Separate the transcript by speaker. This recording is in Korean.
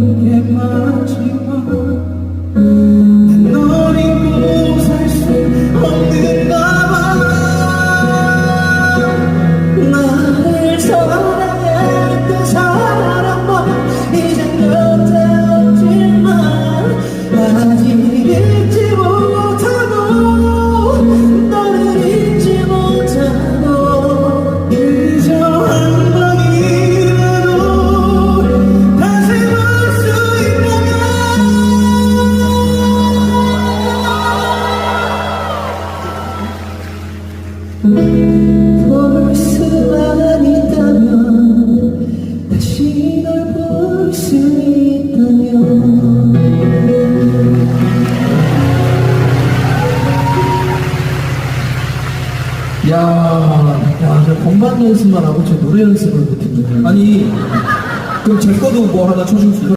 Speaker 1: 게 볼 수만 있다면 다시 널 볼 수 있다면 야, 야, 저 건반 연습만 하고 저 노래 연습을 못했네.
Speaker 2: 아니 그럼 제 거도 뭐 하나 쳐줄 수 있어요?